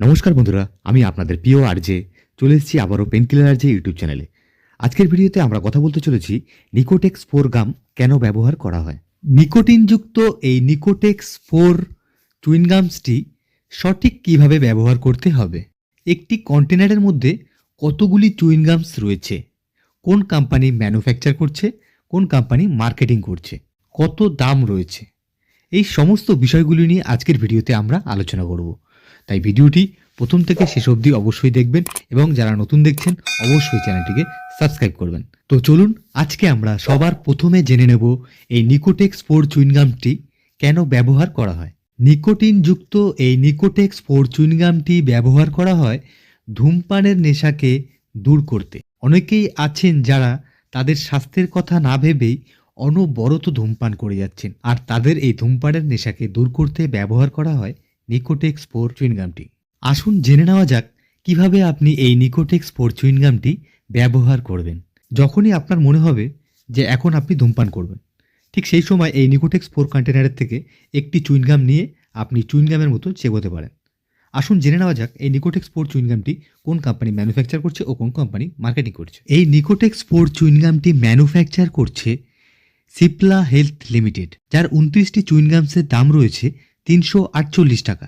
নমস্কার বন্ধুরা, আমি আপনাদের প্রিয় আরজে। চলে এসেছি আবারও পেনকিলার আরজে ইউটিউব চ্যানেলে। আজকের ভিডিওতে আমরা কথা বলতে চলেছি নিকোটেক্স ফোর গাম কেন ব্যবহার করা হয়। নিকোটিনযুক্ত এই নিকোটেক্স ফোর চুইনগামসটি সঠিক কীভাবে ব্যবহার করতে হবে? একটি কন্টেনারের মধ্যে কতগুলি চুইনগামস রয়েছে? কোন কোম্পানি ম্যানুফ্যাকচার করছে? কোন কোম্পানি মার্কেটিং করছে? কত দাম রয়েছে? এই সমস্ত বিষয়গুলি নিয়ে আজকের ভিডিওতে আমরা আলোচনা করব। তাই ভিডিওটি প্রথম থেকে শেষ অবধি অবশ্যই দেখবেন এবং যারা নতুন দেখছেন, অবশ্যই চ্যানেলটিকে সাবস্ক্রাইব করবেন। তো চলুন, আজকে আমরা সবার প্রথমে জেনে নেব এই নিকোটেক্স ফোর চুইনগামটি কেন ব্যবহার করা হয়। নিকোটিনযুক্ত এই নিকোটেক্স ফোর চুইনগামটি ব্যবহার করা হয় ধূমপানের নেশাকে দূর করতে। অনেকেই আছেন যারা তাদের স্বাস্থ্যের কথা না ভেবেই অনবরত ধূমপান করে যাচ্ছেন। আর তাদের এই ধূমপানের নেশাকে দূর করতে ব্যবহার করা হয় নিকোটেক্স ফোর চুইনগামটি আসুন জেনে নেওয়া যাক কীভাবে আপনি এই নিকোটেক্স ফোর চুইনগামটি ব্যবহার করবেন। যখনই আপনার মনে হবে যে এখন আপনি ধূমপান করবেন, ঠিক সেই সময় এই নিকোটেক্স ফোর কন্টেনারের থেকে একটি চুইনগাম নিয়ে আপনি চুইনগামের মতো চেবোতে পারেন। আসুন জেনে নেওয়া যাক এই নিকোটেক্স ফোর চুইনগামটি কোন কোম্পানি ম্যানুফ্যাকচার করছে ও কোন কোম্পানি মার্কেটিং করছে। এই নিকোটেক্স ফোর চুইনগামটি ম্যানুফ্যাকচার করছে সিপলা হেলথ লিমিটেড যার উনত্রিশটি চুইনগামসের দাম রয়েছে তিনশো আটচল্লিশ টাকা।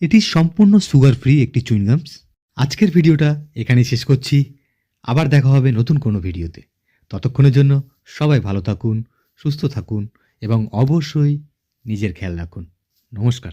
এটি সম্পূর্ণ সুগার ফ্রি একটি চুইনগামস আজকের ভিডিওটা এখানেই শেষ করছি। আবার দেখা হবে নতুন কোনো ভিডিওতে। ততক্ষণের জন্য সবাই ভালো থাকুন, সুস্থ থাকুন এবং অবশ্যই নিজের খেয়াল রাখুন। নমস্কার।